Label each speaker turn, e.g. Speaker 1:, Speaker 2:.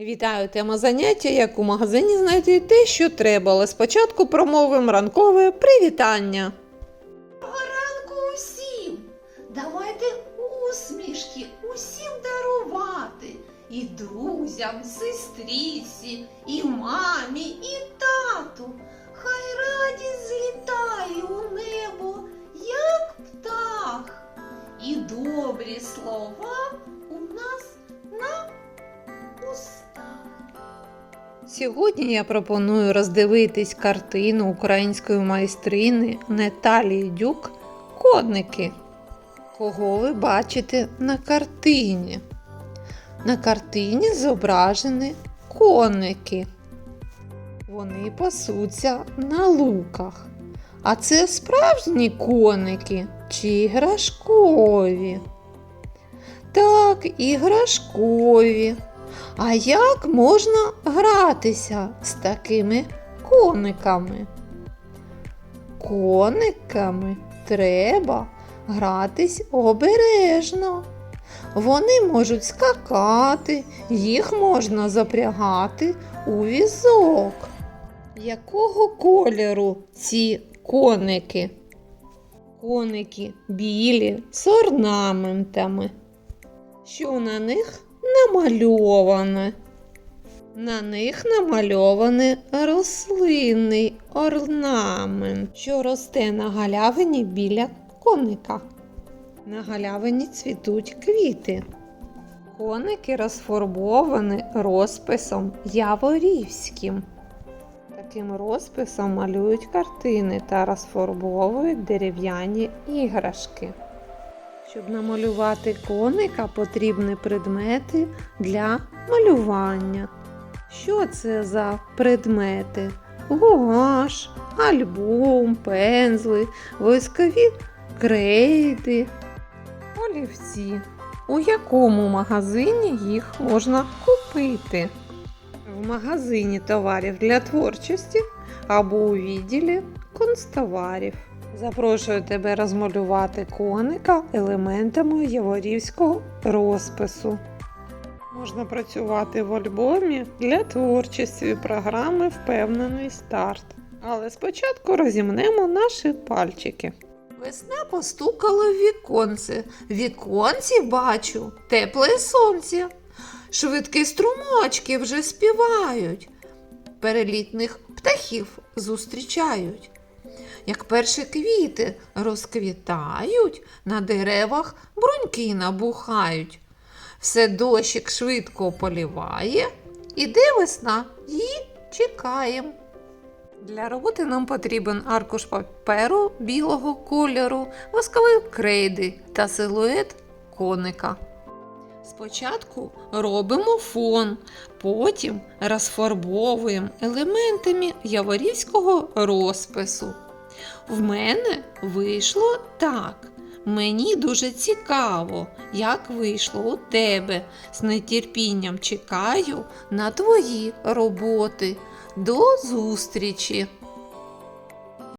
Speaker 1: Вітаю тема заняття, як у магазині знайти те, що треба, але спочатку промовимо ранкове привітання.
Speaker 2: Доброго ранку усім! Давайте усмішки усім дарувати. І друзям, сестріці, і мамі, і тату.
Speaker 1: Сьогодні я пропоную роздивитись картину української майстрини Наталії Дюк Кодники. Кого ви бачите на картині? На картині зображені коники. Вони пасуться на луках. А це справжні коники чи іграшкові? Так, іграшкові. А як можна гратися з такими кониками? Кониками треба гратись обережно. Вони можуть скакати, їх можна запрягати у візок. Якого кольору ці коники? Коники білі з орнаментами. Що на них намальоване? На них намальований рослинний орнамент, що росте на галявині біля коника. На галявині цвітуть квіти. Коники розфарбовані розписом яворівським. Таким розписом малюють картини та розфарбовують дерев'яні іграшки. Щоб намалювати коника, потрібні предмети для малювання. Що це за предмети? Гуаш, альбом, пензли, воскові крейди, олівці. У якому магазині їх можна купити? В магазині товарів для творчості або у відділі констоварів. Запрошую тебе розмалювати коника елементами яворівського розпису. Можна працювати в альбомі для творчості програми Впевнений старт. Але спочатку розімнемо наші пальчики. Весна постукала в віконце. Віконці бачу тепле сонце. Швидкі струмочки вже співають. Перелітних птахів зустрічають. Як перші квіти розквітають, на деревах бруньки набухають. Все дощик швидко поліває, іде весна, її чекаємо. Для роботи нам потрібен аркуш паперу білого кольору, воскові крейди та силует коника. Спочатку робимо фон, потім розфарбовуємо елементами яворівського розпису. В мене вийшло так. Мені дуже цікаво, як вийшло у тебе. З нетерпінням чекаю на твої роботи. До зустрічі!